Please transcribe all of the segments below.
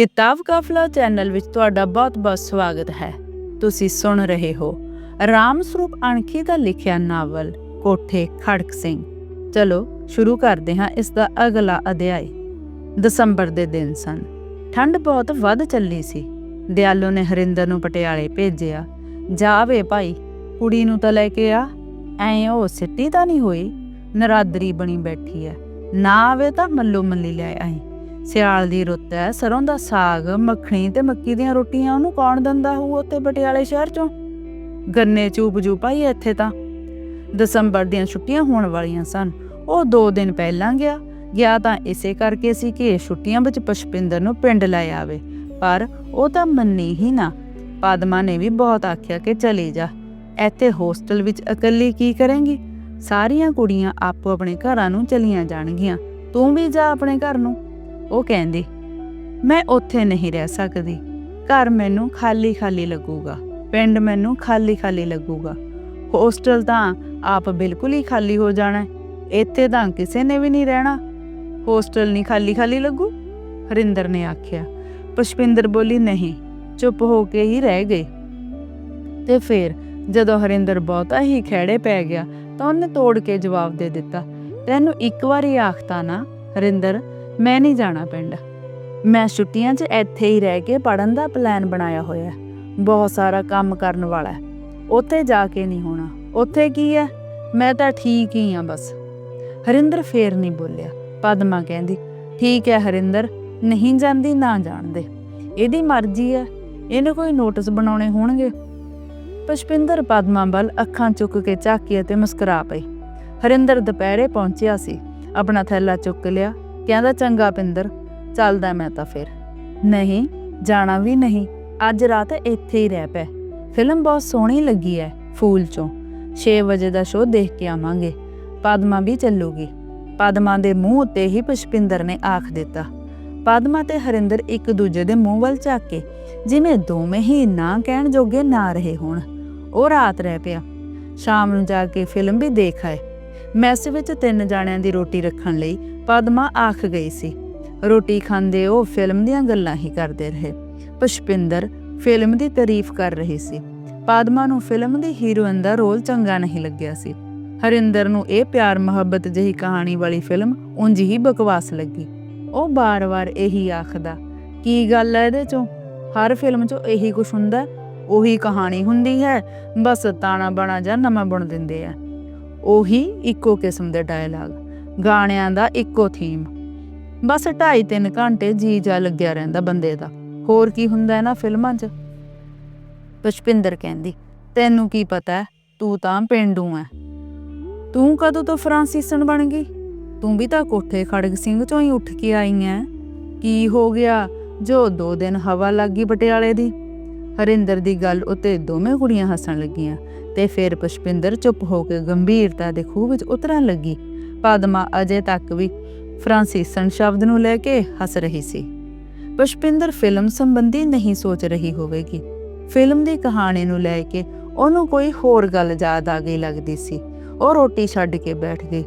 ਕਿਤਾਬ ਕਾਫਲਾ ਚੈਨਲ ਵਿੱਚ ਤੁਹਾਡਾ ਬਹੁਤ-ਬਹੁਤ ਸਵਾਗਤ ਹੈ। ਤੁਸੀਂ ਸੁਣ ਰਹੇ ਹੋ ਰਾਮ ਸਰੂਪ ਅਣਖੀ ਦਾ ਲਿਖਿਆ ਨਾਵਲ ਕੋਠੇ ਖੜਕ ਸਿੰਘ। ਚਲੋ, ਸ਼ੁਰੂ ਕਰਦੇ ਹਾਂ ਇਸ ਦਾ ਅਗਲਾ ਅਧਿਆਇ। ਦਸੰਬਰ ਦੇ ਦਿਨ ਸਨ। ਠੰਡ ਬਹੁਤ ਵੱਧ ਚੱਲੀ ਸੀ। ਦਿਆਲੋ ਨੇ ਹਰਿੰਦਰ ਨੂੰ ਪਟਿਆਲੇ ਭੇਜਿਆ। ਜਾਵੇ ਭਾਈ, ਕੁੜੀ ਨੂੰ ਤਾਂ ਲੈ ਕੇ ਆ। ਐਂ ਉਹ ਸਿੱਟੀ ਤਾਂ ਨਹੀਂ ਹੋਈ। ਨਰਾਦਰੀ ਬਣੀ ਬੈਠੀ ਐ। ਨਾ ਆਵੇ ਤਾਂ ਮੱਲੋ ਮੱਲੀ ਲੈ ਆਈ। ਸਿਆਲ ਦੀ ਰੁੱਤ ਹੈ, ਸਰੋਂ ਦਾ ਸਾਗ, ਮੱਖਣੀ ਤੇ ਮੱਕੀ ਦੀਆਂ ਰੋਟੀਆਂ, ਉਹਨੂੰ ਕੌਣ ਦਿੰਦਾ ਹੋਊ ਉੱਤੇ ਪਟਿਆਲੇ ਸ਼ਹਿਰ ਚੋਂ? ਗੰਨੇ ਚੂਪ ਜੂ ਪਾਈ ਇੱਥੇ ਤਾਂ। ਦਸੰਬਰ ਦੀਆਂ ਛੁੱਟੀਆਂ ਹੋਣ ਵਾਲੀਆਂ ਸਨ। ਉਹ 2 ਦਿਨ ਪਹਿਲਾਂ ਗਿਆ। ਗਿਆ ਤਾਂ ਇਸੇ ਕਰਕੇ ਸੀ ਕਿ ਛੁੱਟੀਆਂ ਵਿੱਚ ਪੁਸ਼ਪਿੰਦਰ ਨੂੰ ਪਿੰਡ ਲੈ ਆਵੇ। ਪਰ ਉਹ ਤਾਂ ਮੰਨੀ ਹੀ ਨਾ। ਪਾਦਮਾ ਨੇ ਵੀ ਬਹੁਤ ਆਖਿਆ ਕਿ ਚਲੀ ਜਾ। ਇੱਥੇ ਹੋਸਟਲ ਵਿੱਚ ਇਕੱਲੀ ਕੀ ਕਰੇਂਗੀ? ਸਾਰੀਆਂ ਕੁੜੀਆਂ ਆਪੋ ਆਪਣੇ ਘਰਾਂ ਨੂੰ ਚਲੀਆਂ ਜਾਣਗੀਆਂ। ਤੂੰ ਵੀ ਜਾ ਆਪਣੇ ਘਰ ਨੂੰ। ਉਹ ਕਹਿੰਦੀ, ਮੈਂ ਉੱਥੇ ਨਹੀਂ ਰਹਿ ਸਕਦੀ। ਘਰ ਮੈਨੂੰ ਖਾਲੀ ਖਾਲੀ ਲੱਗੂਗਾ। ਪਿੰਡ ਮੈਨੂੰ ਖਾਲੀ ਖਾਲੀ ਲੱਗੂਗਾ। ਹੋਸਟਲ ਤਾਂ ਆਪ ਬਿਲਕੁਲ ਹੀ ਖਾਲੀ ਹੋ ਜਾਣਾ ਇੱਥੇ ਤਾਂ ਕਿਸੇ ਨੇ ਵੀ ਨਹੀਂ ਰਹਿਣਾ। ਹੋਸਟਲ ਨਹੀਂ ਖਾਲੀ ਖਾਲੀ ਲੱਗੂ? ਹਰਿੰਦਰ ਨੇ ਆਖਿਆ। ਪੁਸ਼ਪਿੰਦਰ ਬੋਲੀ, ਨਹੀਂ, ਚੁੱਪ ਹੋ ਕੇ ਹੀ ਰਹਿ ਗਏ। ਤੇ ਫਿਰ ਜਦੋਂ ਹਰਿੰਦਰ ਬਹੁਤਾ ਹੀ ਖੇੜੇ ਪੈ ਗਿਆ ਤਾਂ ਉਹਨੇ ਤੋੜ ਕੇ ਜਵਾਬ ਦੇ ਦਿੱਤਾ। ਤੈਨੂੰ ਇੱਕ ਵਾਰੀ ਆਖਤਾ ਨਾ, ਹਰਿੰਦਰ ਮੈਂ ਨਹੀਂ ਜਾਣਾ ਪਿੰਡ। ਮੈਂ ਛੁੱਟੀਆਂ 'ਚ ਇੱਥੇ ਹੀ ਰਹਿ ਕੇ ਪੜਨ ਦਾ ਪਲਾਨ ਬਣਾਇਆ ਹੋਇਆ ਹੈ। ਬਹੁਤ ਸਾਰਾ ਕੰਮ ਕਰਨ ਵਾਲਾ ਹੈ। ਉੱਥੇ ਜਾ ਕੇ ਨਹੀਂ ਹੋਣਾ। ਉੱਥੇ ਕੀ ਹੈ? ਮੈਂ ਤਾਂ ਠੀਕ ਹੀ ਆ ਬਸ। ਹਰਿੰਦਰ ਫੇਰ ਨਹੀਂ ਬੋਲਿਆ। ਪਦਮਾ ਕਹਿੰਦੀ, ਠੀਕ ਹੈ ਹਰਿੰਦਰ, ਨਹੀਂ ਜਾਂਦੀ ਨਾ ਜਾਣਦੇ। ਇਹਦੀ ਮਰਜ਼ੀ ਹੈ। ਇਹਨੂੰ ਕੋਈ ਨੋਟਿਸ ਬਣਾਉਣੇ ਹੋਣਗੇ? ਪੁਸ਼ਪਿੰਦਰ ਪਦਮਾ ਵੱਲ ਅੱਖਾਂ ਚੁੱਕ ਕੇ ਝਾਕੀ ਅਤੇ ਮੁਸਕਰਾ ਪਈ। ਹਰਿੰਦਰ ਦੁਪਹਿਰੇ ਪਹੁੰਚਿਆ ਸੀ। ਆਪਣਾ ਥੈਲਾ ਚੁੱਕ ਲਿਆ। ਕਹਿੰਦਾ, ਚੰਗਾ ਪਿੰਦਰ, ਚੱਲਦਾ ਮੈਂ ਤਾਂ ਫਿਰ। ਨਹੀਂ, ਜਾਣਾ ਵੀ ਨਹੀਂ। ਅੱਜ ਰਾਤ ਇੱਥੇ ਹੀ ਰਹਿ ਪੈ। ਫਿਲਮ ਬਹੁਤ ਸੋਹਣੀ ਲੱਗੀ ਹੈ ਫੂਲ ਚੋਂ। 6 ਵਜੇ ਦਾ ਸ਼ੋਅ ਦੇਖ ਕੇ ਆਵਾਂਗੇ। ਪਦਮਾ ਵੀ ਚੱਲੂਗੀ। ਪਦਮਾ ਦੇ ਮੂੰਹ ਉੱਤੇ ਹੀ ਪੁਸ਼ਪਿੰਦਰ ਨੇ ਆਖ ਦਿੱਤਾ। ਪਦਮਾ ਤੇ ਹਰਿੰਦਰ ਇੱਕ ਦੂਜੇ ਦੇ ਮੂੰਹ ਵੱਲ ਝਾਕ ਕੇ, ਜਿਵੇਂ ਦੋਵੇਂ ਹੀ ਨਾ ਕਹਿਣ ਜੋਗੇ ਨਾ ਰਹੇ ਹੋਣ। ਉਹ ਰਾਤ ਰਹਿ ਪਿਆ। ਸ਼ਾਮ ਨੂੰ ਜਾ ਕੇ ਫਿਲਮ ਵੀ ਦੇਖ ਆਏ। ਮੈਸ ਵਿੱਚ ਤਿੰਨ ਜਾਣਿਆਂ ਦੀ ਰੋਟੀ ਰੱਖਣ ਲਈ ਪਦਮਾ ਆਖ ਗਈ ਸੀ। ਰੋਟੀ ਖਾਂਦੇ ਉਹ ਫਿਲਮ ਦੀਆਂ ਗੱਲਾਂ ਹੀ ਕਰਦੇ ਰਹੇ। ਪੁਸ਼ਪਿੰਦਰ ਫਿਲਮ ਦੀ ਤਾਰੀਫ ਕਰ ਰਹੀ ਸੀ। ਪਦਮਾ ਨੂੰ ਫਿਲਮ ਦੀ ਹੀਰੋਇਨ ਦਾ ਰੋਲ ਚੰਗਾ ਨਹੀਂ ਲੱਗਿਆ ਸੀ। ਹਰਿੰਦਰ ਨੂੰ ਇਹ ਪਿਆਰ ਮੁਹੱਬਤ ਜਿਹੀ ਕਹਾਣੀ ਵਾਲੀ ਫਿਲਮ ਉਂਝ ਹੀ ਬਕਵਾਸ ਲੱਗੀ। ਉਹ ਬਾਰ-ਬਾਰ ਇਹੀ ਆਖਦਾ, ਕੀ ਗੱਲ ਹੈ ਇਹਦੇ ਚੋਂ? ਹਰ ਫਿਲਮ 'ਚੋਂ ਇਹੀ ਕੁਝ ਹੁੰਦਾ? ਉਹੀ ਕਹਾਣੀ ਹੁੰਦੀ ਹੈ? ਬਸ ਤਾਣਾ ਬਣਾ ਜਾਂ ਨਵਾਂ ਬੁਣ ਦਿੰਦੇ ਆ। ਉਹੀ ਇੱਕੋ ਕਿਸਮ ਦੇ ਡਾਇਲਾਗ ਗਾਣਿਆਂ ਦਾ ਇੱਕੋ ਥੀਮ ਬਸ 2.5-3 ਘੰਟੇ ਜੀ ਜਾ ਲੱਗਿਆ ਰਹਿੰਦਾ ਬੰਦੇ ਦਾ। ਹੋਰ ਕੀ ਹੁੰਦਾ ਹੈ ਨਾ ਫਿਲਮਾਂ 'ਚ? ਪੁਸ਼ਪਿੰਦਰ ਕਹਿੰਦੀ, ਤੈਨੂੰ ਕੀ ਪਤਾ ਤੂੰ ਤਾਂ ਪਿੰਡੂ ਐ। ਤੂੰ ਕਦੋਂ ਤੋਂ ਫਰਾਂਸੀਸਨ ਬਣ ਗਈ? ਤੂੰ ਵੀ ਤਾਂ ਕੋਠੇ ਖੜਗ ਸਿੰਘ ਚੋਂ ਹੀ ਉੱਠ ਕੇ ਆਈ ਐ। ਕੀ ਹੋ ਗਿਆ ਜੋ ਦੋ ਦਿਨ ਹਵਾ ਲੱਗੀ ਪਟਿਆਲੇ ਦੀ? ਹਰਿੰਦਰ ਦੀ ਗੱਲ ਉੱਤੇ ਦੋਵੇਂ ਕੁੜੀਆਂ ਹੱਸਣ ਲੱਗੀਆਂ ਤੇ ਫਿਰ ਪੁਸ਼ਪਿੰਦਰ ਚੁੱਪ ਹੋ ਕੇ ਗੰਭੀਰਤਾ ਦੇ ਖੂਹ ਵਿੱਚ ਉਤਰਨ ਲੱਗੀ। ਪਦਮਾ ਅਜੇ ਤੱਕ ਵੀ ਫਰਾਂਸੀਸਨ ਸ਼ਬਦ ਨੂੰ ਲੈ ਕੇ ਹੱਸ ਰਹੀ ਸੀ। ਪੁਸ਼ਪਿੰਦਰ ਫਿਲਮ ਸੰਬੰਧੀ ਨਹੀਂ ਸੋਚ ਰਹੀ ਹੋਵੇਗੀ। ਫਿਲਮ ਦੀ ਕਹਾਣੀ ਨੂੰ ਲੈ ਕੇ ਉਹਨੂੰ ਕੋਈ ਹੋਰ ਗੱਲ ਯਾਦ ਆ ਗਈ ਲੱਗਦੀ ਸੀ। ਉਹ ਰੋਟੀ ਛੱਡ ਕੇ ਬੈਠ ਗਈ।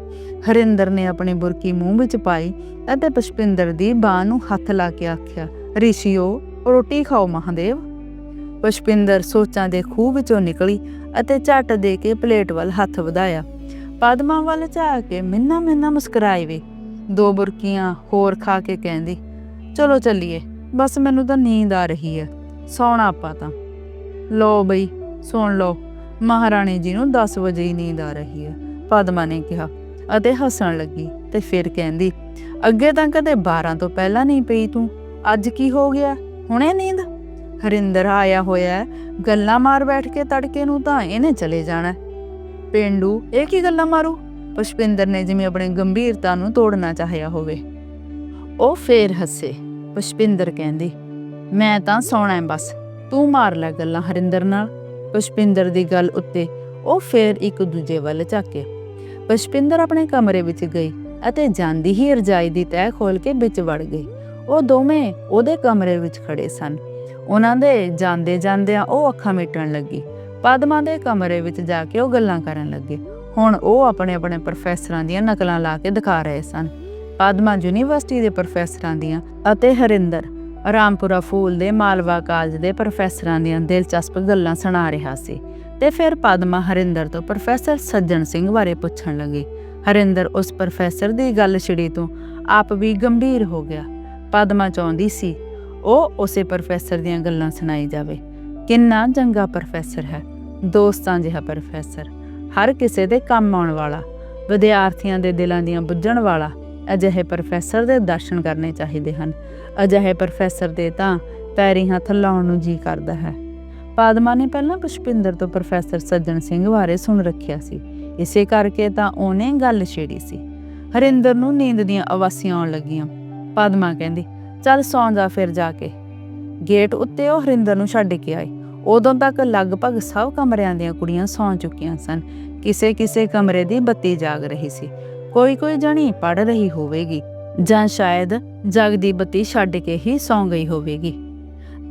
ਹਰਿੰਦਰ ਨੇ ਆਪਣੀ ਬੁਰਕੀ ਮੂੰਹ ਵਿੱਚ ਪਾਈ ਅਤੇ ਪੁਸ਼ਪਿੰਦਰ ਦੀ ਬਾਹ ਨੂੰ ਹੱਥ ਲਾ ਕੇ ਆਖਿਆ, ਰਿਸ਼ੀਓ, ਰੋਟੀ ਖਾਓ ਮਹਾਦੇਵ। ਪੁਸ਼ਪਿੰਦਰ ਸੋਚਾਂ ਦੇ ਖੂਹ ਵਿੱਚੋਂ ਨਿਕਲੀ ਅਤੇ ਝੱਟ ਦੇ ਕੇ ਪਲੇਟ ਵੱਲ ਹੱਥ ਵਧਾਇਆ। ਪਦਮਾ ਵੱਲ ਝਾਕ ਕੇ ਮਿੰਨਾ ਮਿੰਨਾ ਮੁਸਕਰਾਈ ਵੀ। ਦੋ ਬੁਰਕੀਆਂ ਹੋਰ ਖਾ ਕੇ ਕਹਿੰਦੀ, ਚਲੋ ਚੱਲੀਏ, ਬਸ ਮੈਨੂੰ ਤਾਂ ਨੀਂਦ ਆ ਰਹੀ ਹੈ, ਸੌਣਾ ਆਪਾਂ ਤਾਂ। ਲੋ ਬਈ, ਸੁਣ ਲਓ, ਮਹਾਰਾਣੀ ਜੀ ਨੂੰ 10 ਵਜੇ ਹੀ ਨੀਂਦ ਆ ਰਹੀ ਹੈ, ਪਦਮਾ ਨੇ ਕਿਹਾ ਅਤੇ ਹੱਸਣ ਲੱਗੀ ਤੇ ਫਿਰ ਕਹਿੰਦੀ, ਅੱਗੇ ਤਾਂ ਕਦੇ 12 ਤੋਂ ਪਹਿਲਾਂ ਨਹੀਂ ਪਈ ਤੂੰ, ਅੱਜ ਕੀ ਹੋ ਗਿਆ? ਹੁਣੇ ਨੀਂਦ ਹਰਿੰਦਰ ਆਇਆ ਹੋਇਆ ਗੱਲਾਂ ਮਾਰ ਬੈਠ ਕੇ ਤੜਕੇ ਨੂੰ ਤਾਂ ਇਹਨੇ ਚਲੇ ਜਾਣਾ ਹੈ। ਪਿੰਡੂ, ਇਹ ਕੀ ਗੱਲਾਂ ਮਾਰੂ? ਪੁਸ਼ਪਿੰਦਰ ਨੇ ਜਿਵੇਂ ਆਪਣੀ ਗੰਭੀਰਤਾ ਨੂੰ ਤੋੜਨਾ ਚਾਹਿਆ ਹੋਵੇ। ਉਹ ਫੇਰ ਹੱਸੇ। ਪੁਸ਼ਪਿੰਦਰ ਕਹਿੰਦੀ, ਮੈਂ ਤਾਂ ਸੌਣਾ ਬਸ। ਤੂੰ ਮਾਰ ਲੈ ਗੱਲਾਂ ਹਰਿੰਦਰ ਨਾਲ। ਪੁਸ਼ਪਿੰਦਰ ਦੀ ਗੱਲ ਉੱਤੇ ਉਹ ਫੇਰ ਇੱਕ ਦੂਜੇ ਵੱਲ ਝਾਕੇ। ਪੁਸ਼ਪਿੰਦਰ ਆਪਣੇ ਕਮਰੇ ਵਿੱਚ ਗਈ ਅਤੇ ਜਾਂਦੀ ਹੀ ਰਜਾਈ ਦੀ ਤਹਿ ਖੋਲ ਕੇ ਵਿੱਚ ਵੜ ਗਈ। ਉਹ ਦੋਵੇਂ ਉਹਦੇ ਕਮਰੇ ਵਿੱਚ ਖੜੇ ਸਨ। ਉਹਨਾਂ ਦੇ ਜਾਂਦੇ ਜਾਂਦਿਆਂ ਉਹ ਅੱਖਾਂ ਮੀਟਣ ਲੱਗੀ। ਪਦਮਾ ਦੇ ਕਮਰੇ ਵਿੱਚ ਜਾ ਕੇ ਉਹ ਗੱਲਾਂ ਕਰਨ ਲੱਗੇ। ਹੁਣ ਉਹ ਆਪਣੇ ਆਪਣੇ ਪ੍ਰੋਫੈਸਰਾਂ ਦੀਆਂ ਨਕਲਾਂ ਲਾ ਕੇ ਦਿਖਾ ਰਹੇ ਸਨ। ਪਦਮਾ ਯੂਨੀਵਰਸਿਟੀ ਦੇ ਪ੍ਰੋਫੈਸਰਾਂ ਦੀਆਂ ਅਤੇ ਹਰਿੰਦਰ ਰਾਮਪੁਰਾ ਫੂਲ ਦੇ ਮਾਲਵਾ ਕਾਲਜ ਦੇ ਪ੍ਰੋਫੈਸਰਾਂ ਦੀਆਂ ਦਿਲਚਸਪ ਗੱਲਾਂ ਸੁਣਾ ਰਿਹਾ ਸੀ। ਤੇ ਫਿਰ ਪਦਮਾ ਹਰਿੰਦਰ ਤੋਂ ਪ੍ਰੋਫੈਸਰ ਸੱਜਣ ਸਿੰਘ ਬਾਰੇ ਪੁੱਛਣ ਲੱਗੀ। ਹਰਿੰਦਰ ਉਸ ਪ੍ਰੋਫੈਸਰ ਦੀ ਗੱਲ ਛਿੜੀ ਤੋਂ ਆਪ ਵੀ ਗੰਭੀਰ ਹੋ ਗਿਆ। ਪਦਮਾ ਚਾਹੁੰਦੀ ਸੀ ਉਹ ਉਸੇ ਪ੍ਰੋਫੈਸਰ ਦੀਆਂ ਗੱਲਾਂ ਸੁਣਾਈ ਜਾਵੇ। ਕਿੰਨਾ ਚੰਗਾ ਪ੍ਰੋਫੈਸਰ ਹੈ, ਦੋਸਤਾਂ ਜਿਹਾ ਪ੍ਰੋਫੈਸਰ, ਹਰ ਕਿਸੇ ਦੇ ਕੰਮ ਆਉਣ ਵਾਲਾ, ਵਿਦਿਆਰਥੀਆਂ ਦੇ ਦਿਲਾਂ ਦੀਆਂ ਬੁੱਝਣ ਵਾਲਾ, ਅਜਿਹੇ ਪ੍ਰੋਫੈਸਰ ਦੇ ਦਰਸ਼ਨ ਕਰਨੇ ਚਾਹੀਦੇ ਹਨ। ਅਜਿਹੇ ਪ੍ਰੋਫੈਸਰ ਦੇ ਤਾਂ ਪੈਰੀ ਹੱਥ ਲਾਉਣ ਨੂੰ ਜੀ ਕਰਦਾ ਹੈ। ਪਾਦਮਾ ਨੇ ਪਹਿਲਾਂ ਪੁਸ਼ਪਿੰਦਰ ਤੋਂ ਪ੍ਰੋਫੈਸਰ ਸੱਜਣ ਸਿੰਘ ਬਾਰੇ ਸੁਣ ਰੱਖਿਆ ਸੀ। ਇਸੇ ਕਰਕੇ ਤਾਂ ਉਹਨੇ ਗੱਲ ਛੇੜੀ ਸੀ। ਹਰਿੰਦਰ ਨੂੰ ਨੀਂਦ ਦੀਆਂ ਆਵਾਸੀਆਂ ਆਉਣ ਲੱਗੀਆਂ। ਪਾਦਮਾ ਕਹਿੰਦੀ ਚੱਲ ਸੌਂ ਜਾ ਫਿਰ ਜਾ ਕੇ। ਗੇਟ ਉੱਤੇ ਉਹ ਹਰਿੰਦਰ ਨੂੰ ਛੱਡ ਕੇ ਆਏ। ਉਦੋਂ ਤੱਕ ਲਗਭਗ ਸਭ ਕਮਰਿਆਂ ਦੀਆਂ ਕੁੜੀਆਂ ਸੌਂ ਚੁੱਕੀਆਂ ਸਨ। ਕਿਸੇ ਕਿਸੇ ਕਮਰੇ ਦੀ ਬੱਤੀ ਜਾਗ ਰਹੀ ਸੀ। ਕੋਈ ਕੋਈ ਜਣੀ ਪੜ ਰਹੀ ਹੋਵੇਗੀ ਜਾਂ ਸ਼ਾਇਦ ਜਗਦੀ ਬੱਤੀ ਛੱਡ ਕੇ ਹੀ ਸੌਂ ਗਈ ਹੋਵੇਗੀ।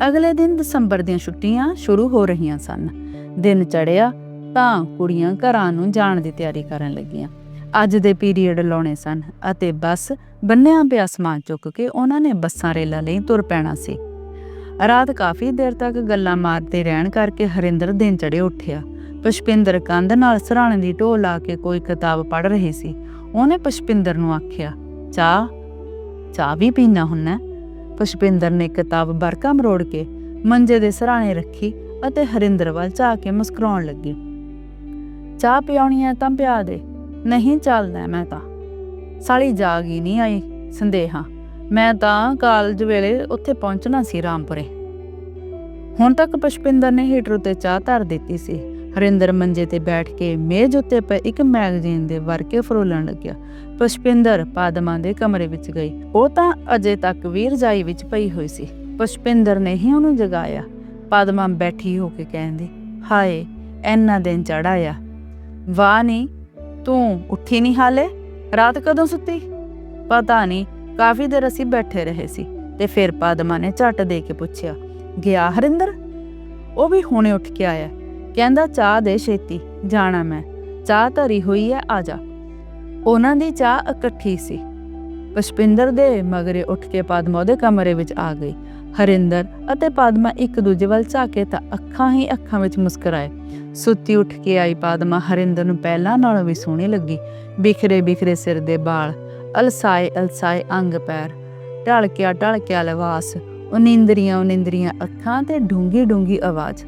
ਅਗਲੇ ਦਿਨ ਦਸੰਬਰ ਦੀਆਂ ਛੁੱਟੀਆਂ ਸ਼ੁਰੂ ਹੋ ਰਹੀਆਂ ਸਨ। ਦਿਨ ਚੜਿਆ ਤਾਂ ਕੁੜੀਆਂ ਘਰਾਂ ਨੂੰ ਜਾਣ ਦੀ ਤਿਆਰੀ ਕਰਨ ਲੱਗੀਆਂ। ਅੱਜ ਦੇ ਪੀਰੀਅਡ ਲਾਉਣੇ ਸਨ ਅਤੇ ਬੱਸ ਬੰਨਿਆਂ ਪਿਆ ਸਮਾਨ ਚੁੱਕ ਕੇ ਉਹਨਾਂ ਨੇ ਬੱਸਾਂ ਰੇਲਾਂ ਲਈ ਤੁਰ ਪੈਣਾ ਸੀ। ਰਾਤ ਕਾਫੀ ਦੇਰ ਤੱਕ ਗੱਲਾਂ ਮਾਰਦੇ ਰਹਿਣ ਕਰਕੇ ਹਰਿੰਦਰ ਦਿਨ ਚੜੇ ਉੱਠਿਆ। ਪੁਸ਼ਪਿੰਦਰ ਕੰਧ ਨਾਲ ਸਰਾਣੇ ਦੀ ਢੋ ਲਾ ਕੇ ਕੋਈ ਕਿਤਾਬ ਪੜ੍ਹ ਰਹੀ ਸੀ। ਉਹਨੇ ਪੁਸ਼ਪਿੰਦਰ ਨੂੰ ਆਖਿਆ, ਚਾਹ ਚਾਹ ਵੀ ਪੀਣਾ ਹੁੰਨਾ? ਪੁਸ਼ਪਿੰਦਰ ਨੇ ਕਿਤਾਬ ਬਰਕਾ ਮਰੋੜ ਕੇ ਮੰਜੇ ਦੇ ਸਰਾਣੇ ਰੱਖੀ ਅਤੇ ਹਰਿੰਦਰ ਵੱਲ ਝਾਕ ਕੇ ਮੁਸਕਰਾਉਣ ਲੱਗੀ। ਚਾਹ ਪਿਆਉਣੀ ਹੈ ਤਾਂ ਪਿਆ ਦੇ। ਨਹੀਂ ਚੱਲਦਾ ਮੈਂ ਤਾਂ। ਸਾਲੀ ਜਾਗ ਹੀ ਨਹੀਂ ਆਈ ਸੰਦੇਹਾ। ਮੈਂ ਤਾਂ ਕਾਲਜ ਵੇਲੇ ਉੱਥੇ ਪਹੁੰਚਣਾ ਸੀ ਰਾਮਪੁਰੇ। ਹੁਣ ਤੱਕ ਪੁਸ਼ਪਿੰਦਰ ਨੇ ਹੀਟਰ ਉੱਤੇ ਚਾਹ ਧਰ ਦਿੱਤੀ ਸੀ। ਹਰਿੰਦਰ ਮੰਜੇ ਤੇ ਬੈਠ ਕੇ ਮੇਜ਼ ਉੱਤੇ ਪਏ ਇੱਕ ਮੈਗਜ਼ੀਨ ਦੇ ਵਰਕੇ ਫਰੋਲਣ ਲੱਗਿਆ। ਪੁਸ਼ਪਿੰਦਰ ਪਾਦਮਾ ਦੇ ਕਮਰੇ ਵਿੱਚ ਗਈ। ਉਹ ਤਾਂ ਅਜੇ ਤੱਕ ਵੀ ਰਜਾਈ ਵਿੱਚ ਪਈ ਹੋਈ ਸੀ। ਪੁਸ਼ਪਿੰਦਰ ਨੇ ਹੀ ਉਹਨੂੰ ਜਗਾਇਆ। ਪਾਦਮਾ ਬੈਠੀ ਹੋ ਕੇ ਕਹਿੰਦੀ, ਹਾਏ ਐਨਾ ਦਿਨ ਚੜਾਇਆ ਵਾਹ ਨਹੀਂ ਤੂੰ ਉੱਠੀ ਨਹੀਂ ਹਾਲੇ? ਰਾਤ ਕਦੋਂ ਸੁੱਤੀ? ਪਤਾ ਨਹੀਂ ਕਾਫੀ ਦੇਰ ਅਸੀਂ ਬੈਠੇ ਰਹੇ ਸੀ ਤੇ ਫਿਰ ਪਾਦਮਾ ਨੇ ਝੱਟ ਦੇ ਕੇ ਪੁੱਛਿਆ, ਗਿਆ ਹਰਿੰਦਰ? ਉਹ ਵੀ ਹੁਣੇ ਉੱਠ ਕੇ ਆਇਆ, ਕਹਿੰਦਾ, ਚਾਹ ਦੇ ਛੇਤੀ, ਜਾਣਾ ਮੈਂ, ਚਾਹ ਧਰੀ ਹੋਈ ਹੈ ਆ ਜਾ। ਉਹਨਾਂ ਦੀ ਚਾਹ ਇਕੱਠੀ ਸੀ। ਪੁਸ਼ਪਿੰਦਰ ਦੇ ਮਗਰੇ ਉੱਠ ਕੇ ਪਾਦਮਾ ਉਹਦੇ ਕਮਰੇ ਵਿੱਚ ਆ ਗਈ। ਹਰਿੰਦਰ ਅਤੇ ਪਾਦਮਾ ਇੱਕ ਦੂਜੇ ਵੱਲ ਝਾਕੇ ਤਾਂ ਅੱਖਾਂ ਹੀ ਅੱਖਾਂ ਵਿੱਚ ਮੁਸਕਰਾਏ। ਸੁੱਤੀ ਉੱਠ ਕੇ ਆਈ ਪਾਦਮਾ ਹਰਿੰਦਰ ਨੂੰ ਪਹਿਲਾਂ ਨਾਲੋਂ ਵੀ ਸੋਹਣੀ ਲੱਗੀ। ਬਿਖਰੇ ਬਿਖਰੇ ਸਿਰ ਦੇ ਬਾਲ, ਅਲਸਾਏ ਅਲਸਾਏ ਅੰਗ ਪੈਰ, ਢਲਕਿਆ ਢਲਕਿਆ ਲਿਬਾਸ ਉਨਿੰਦਰੀਆਂ ਉਨਿੰਦਰੀਆਂ ਅੱਖਾਂ ਤੇ ਡੂੰਗੀ ਡੂੰਗੀ ਆਵਾਜ਼।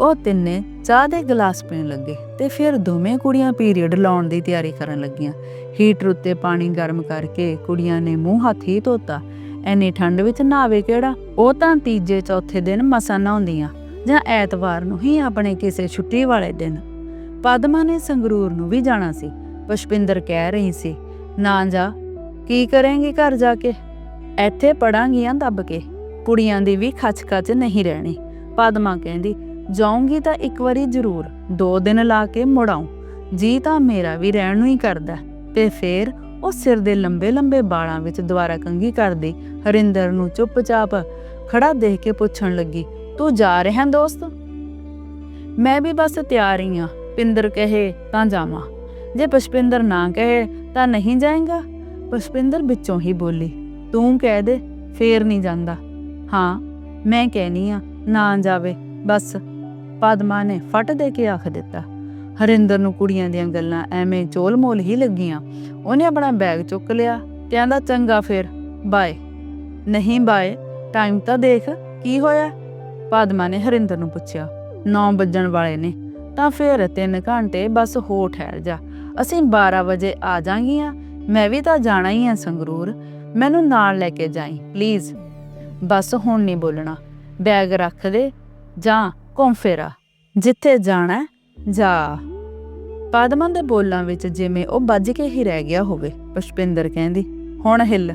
ਉਹ ਤਿੰਨੇ ਚਾਹ ਦੇ ਗਲਾਸ ਪੀਣ ਲੱਗੇ ਤੇ ਫਿਰ ਦੋਵੇਂ ਕੁੜੀਆਂ ਪੀਰੀਅਡ ਲਾਉਣ ਦੀ ਤਿਆਰੀ ਕਰਨ ਲੱਗੀਆਂ। ਹੀਟਰ ਉੱਤੇ ਪਾਣੀ ਗਰਮ ਕਰਕੇ ਕੁੜੀਆਂ ਨੇ ਮੂੰਹ ਹੱਥ ਹੀ ਧੋਤਾ। ਐਨੀ ਠੰਡ ਵਿੱਚ ਨਹਾਵੇ ਕਿਹੜਾ? ਉਹ ਤਾਂ ਤੀਜੇ ਚੌਥੇ ਦਿਨ ਮਸਾਂ ਨਹਾਉਂਦੀਆਂ ਜਾਂ ਐਤਵਾਰ ਨੂੰ ਹੀ ਆਪਣੇ ਕਿਸੇ ਛੁੱਟੀ ਵਾਲੇ ਦਿਨ। ਪਦਮਾ ਨੇ ਸੰਗਰੂਰ ਨੂੰ ਵੀ ਜਾਣਾ ਸੀ। ਪੁਸ਼ਪਿੰਦਰ ਕਹਿ ਰਹੀ ਸੀ, ਨਾ ਜਾ, ਕੀ ਕਰਾਂਗੀ ਘਰ ਜਾ ਕੇ? ਇੱਥੇ ਪੜਾਂਗੀਆਂ ਦੱਬ ਕੇ। ਕੁੜੀਆਂ ਦੀ ਵੀ ਖਚ-ਖਚ ਨਹੀਂ ਰਹਿਣੀ। ਪਦਮਾ ਕਹਿੰਦੀ ਜਾਊਂਗੀ ਤਾਂ ਇੱਕ ਵਾਰੀ ਜ਼ਰੂਰ, ਦੋ ਦਿਨ ਲਾ ਕੇ ਮੁੜਾਉਂ। ਜੀ ਤਾਂ ਮੇਰਾ ਵੀ ਰਹਿਣ ਨੂੰ ਹੀ ਕਰਦਾ ਤੇ ਫੇਰ ਉਹ ਸਿਰ ਦੇ ਲੰਬੇ ਲੰਬੇ ਬਾਲਾਂ ਵਿੱਚ ਦੁਬਾਰਾ ਕੰਗੀ ਕਰਦੀ, ਹਰਿੰਦਰ ਨੂੰ ਚੁੱਪਚਾਪ ਖੜਾ ਦੇਖ ਕੇ ਪੁੱਛਣ ਲੱਗੀ, ਤੂੰ ਜਾ ਰਿਹਾ ਦੋਸਤ? ਮੈਂ ਵੀ ਬਸ ਤਿਆਰ ਹੀ ਆ ਪਿੰਦਰ ਕਹੇ ਤਾਂ ਜਾਵਾਂ। ਜੇ ਪੁਸ਼ਪਿੰਦਰ ਨਾ ਕਹੇ ਤਾਂ ਨਹੀਂ ਜਾਏਗਾ? ਪੁਸ਼ਪਿੰਦਰ ਵਿੱਚੋਂ ਹੀ ਬੋਲੀ, ਤੂੰ ਕਹਿ ਦੇ, ਫੇਰ ਨਹੀਂ ਜਾਂਦਾ। ਹਾਂ, ਮੈਂ ਕਹਿਨੀ ਆ, ਨਾ ਜਾਵੇ, ਬਸ ਪਦਮਾ ਨੇ ਫਟ ਦੇ ਕੇ ਆਖ ਦਿੱਤਾ। ਹਰਿੰਦਰ ਨੂੰ ਕੁੜੀਆਂ ਦੀਆਂ ਗੱਲਾਂ ਐਵੇਂ ਚੋਲ-ਮੋਲ ਹੀ ਲੱਗੀਆਂ। ਉਹਨੇ ਆਪਣਾ ਬੈਗ ਚੁੱਕ ਲਿਆ ਤੇ ਆਂਦਾ ਚੰਗਾ ਫੇਰ, ਬਾਏ। ਨਹੀਂ ਬਾਏ ਟਾਈਮ ਤਾਂ ਦੇਖ, ਕੀ ਹੋਇਆ? ਪਦਮਾ ਨੇ ਹਰਿੰਦਰ ਨੂੰ ਪੁੱਛਿਆ। 9 ਵੱਜਣ ਵਾਲੇ ਨੇ, ਤਾਂ ਫੇਰ 3 ਘੰਟੇ ਬਸ ਹੋ ਠਹਿਰ ਜਾ। ਅਸੀਂ 12 ਵਜੇ ਆ ਜਾਾਂਗੀਆਂ, ਮੈਂ ਵੀ ਤਾਂ ਜਾਣਾ ਹੀ ਆ ਸੰਗਰੂਰ। ਮੈਨੂੰ ਨਾਲ ਲੈ ਕੇ ਜਾਈ ਪਲੀਜ਼ ਬਸ ਹੁਣ ਨਹੀਂ ਬੋਲਣਾ। ਬੈਗ ਰੱਖ ਦੇ, ਜਾਂ ਘੁੰਮ ਫੇਰਾ, ਜਿੱਥੇ ਜਾਣਾ ਜਾ। ਪਦਮਨ ਦੇ ਬੋਲਾਂ ਵਿੱਚ ਜਿਵੇਂ ਉਹ ਵੱਜ ਕੇ ਹੀ ਰਹਿ ਗਿਆ ਹੋਵੇ, ਪੁਸ਼ਪਿੰਦਰ ਕਹਿੰਦੀ, ਹੁਣ ਹਿੱਲ।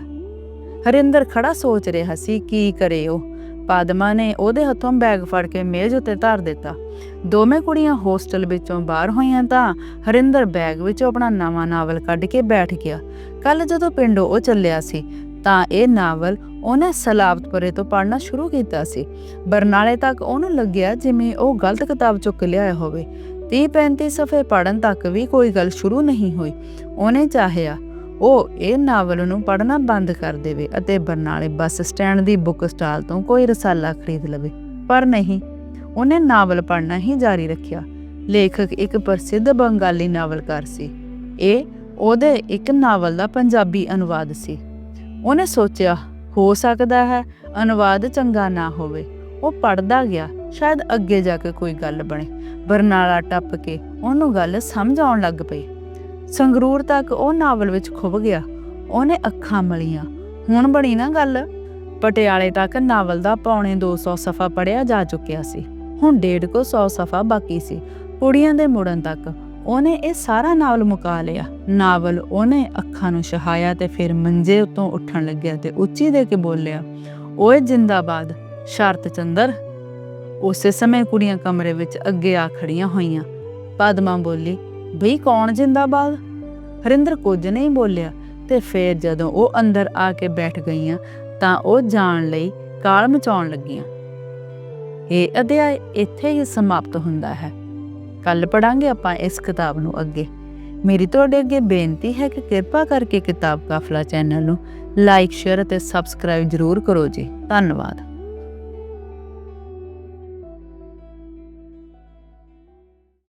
ਹਰਿੰਦਰ ਖੜਾ ਸੋਚ ਰਿਹਾ ਸੀ, ਕੀ ਕਰੇ ਉਹ। ਪਾਦਮਾ ਨੇ ਉਹਦੇ ਹੱਥੋਂ ਬੈਗ ਫੜ ਕੇ ਮੇਜ਼ ਉੱਤੇ ਧਰ ਦਿੱਤਾ। ਦੋਵੇਂ ਕੁੜੀਆਂ ਹੋਸਟਲ ਵਿੱਚੋਂ ਬਾਹਰ ਹੋਈਆਂ ਤਾਂ ਹਰਿੰਦਰ ਬੈਗ ਵਿੱਚੋਂ ਆਪਣਾ ਨਵਾਂ ਨਾਵਲ ਕੱਢ ਕੇ ਬੈਠ ਗਿਆ। ਕੱਲ ਜਦੋਂ ਪਿੰਡੋਂ ਉਹ ਚੱਲਿਆ ਸੀ ਤਾਂ ਇਹ ਨਾਵਲ ਉਹਨੇ ਸਲਾਬਤਪੁਰੇ ਤੋਂ ਪੜ੍ਹਨਾ ਸ਼ੁਰੂ ਕੀਤਾ ਸੀ। ਬਰਨਾਲੇ ਤੱਕ ਉਹਨੂੰ ਲੱਗਿਆ ਜਿਵੇਂ ਉਹ ਗਲਤ ਕਿਤਾਬ ਚੁੱਕ ਲਿਆਇਆ ਹੋਵੇ। 30 35 ਸਫ਼ੇ ਪੜਨ ਤੱਕ ਵੀ ਕੋਈ ਗੱਲ ਸ਼ੁਰੂ ਨਹੀਂ ਹੋਈ। ਉਹਨੇ ਚਾਹਿਆ ਉਹ ਇਹ ਨਾਵਲ ਨੂੰ ਪੜ੍ਹਨਾ ਬੰਦ ਕਰ ਦੇਵੇ ਅਤੇ ਬਰਨਾਲੇ ਬੱਸ ਸਟੈਂਡ ਦੀ ਬੁੱਕ ਸਟਾਲ ਤੋਂ ਕੋਈ ਰਸਾਲਾ ਖਰੀਦ ਲਵੇ। ਪਰ ਨਹੀਂ, ਉਹਨੇ ਨਾਵਲ ਪੜ੍ਹਨਾ ਹੀ ਜਾਰੀ ਰੱਖਿਆ। ਲੇਖਕ ਇੱਕ ਪ੍ਰਸਿੱਧ ਬੰਗਾਲੀ ਨਾਵਲਕਾਰ ਸੀ। ਇਹ ਉਹਦੇ ਇੱਕ ਨਾਵਲ ਦਾ ਪੰਜਾਬੀ ਅਨੁਵਾਦ ਸੀ। ਉਹਨੇ ਸੋਚਿਆ, ਹੋ ਸਕਦਾ ਹੈ ਅਨੁਵਾਦ ਚੰਗਾ ਨਾ ਹੋਵੇ। ਉਹ ਪੜਦਾ ਗਿਆ, ਸ਼ਾਇਦ ਅੱਗੇ ਜਾ ਕੇ ਕੋਈ ਗੱਲ ਬਣੇ। ਬਰਨਾਲਾ ਟੱਪ ਕੇ ਉਹਨੂੰ ਗੱਲ ਸਮਝ ਆਉਣ ਲੱਗ ਪਈ। ਸੰਗਰੂਰ ਤੱਕ ਉਹ ਨਾਵਲ ਵਿੱਚ ਖੁੱਭ ਗਿਆ। ਉਹਨੇ ਅੱਖਾਂ ਮਲੀਆਂ। ਹੁਣ ਬਣੀ ਨਾ ਗੱਲ। ਪਟਿਆਲੇ ਤੱਕ ਨਾਵਲ ਦਾ ਪੌਣੇ 200 ਸਫ਼ਾ ਪੜਿਆ ਜਾ ਚੁੱਕਿਆ ਸੀ। ਹੁਣ ਡੇਢ ਕੋ 100 ਸਫ਼ਾ ਬਾਕੀ ਸੀ। ਕੁੜੀਆਂ ਦੇ ਮੁੜਨ ਤੱਕ ਉਹਨੇ ਇਹ ਸਾਰਾ ਨਾਵਲ ਮੁਕਾ ਲਿਆ। ਨਾਵਲ ਉਹਨੇ ਅੱਖਾਂ ਨੂੰ ਛਹਾਇਆ ਤੇ ਫਿਰ ਮੰਜੇ ਉਤੋਂ ਉੱਠਣ ਲੱਗਿਆ ਤੇ ਉੱਚੀ ਦੇ ਕੇ ਬੋਲਿਆ, ਓਏ ਜਿੰਦਾਬਾਦ, ਸ਼ਰਤ ਚੰਦਰ, ਉਸੇ ਸਮੇਂ ਕੁੜੀਆਂ ਕਮਰੇ ਵਿੱਚ ਅੱਗੇ ਆ ਖੜੀਆਂ ਹੋਈਆਂ। ਪਦਮਾ ਬੋਲੀ, ਬਈ ਕੌਣ ਜਿੰਦਾਬਾਦ? ਹਰਿੰਦਰ ਕੁਝ ਨਹੀਂ ਬੋਲਿਆ ਤੇ ਫੇਰ ਜਦੋਂ ਉਹ ਅੰਦਰ ਆ ਕੇ ਬੈਠ ਗਈਆਂ ਤਾਂ ਉਹ ਜਾਣ ਲਈ ਕਾਲ ਮਚਾਉਣ ਲੱਗੀਆਂ। ਇਹ ਅਧਿਆਇ ਇੱਥੇ ਹੀ ਸਮਾਪਤ ਹੁੰਦਾ ਹੈ। ਕੱਲ ਪੜਾਂਗੇ ਆਪਾਂ ਇਸ ਕਿਤਾਬ ਨੂੰ ਅੱਗੇ। ਮੇਰੀ ਤੁਹਾਡੇ ਅੱਗੇ ਬੇਨਤੀ ਹੈ ਕਿ ਕਿਰਪਾ ਕਰਕੇ ਕਿਤਾਬ ਕਾਫਲਾ ਚੈਨਲ ਨੂੰ ਲਾਈਕ ਸ਼ੇਅਰ ਅਤੇ ਸਬਸਕ੍ਰਾਈਬ ਜ਼ਰੂਰ ਕਰੋ ਜੀ। ਧੰਨਵਾਦ।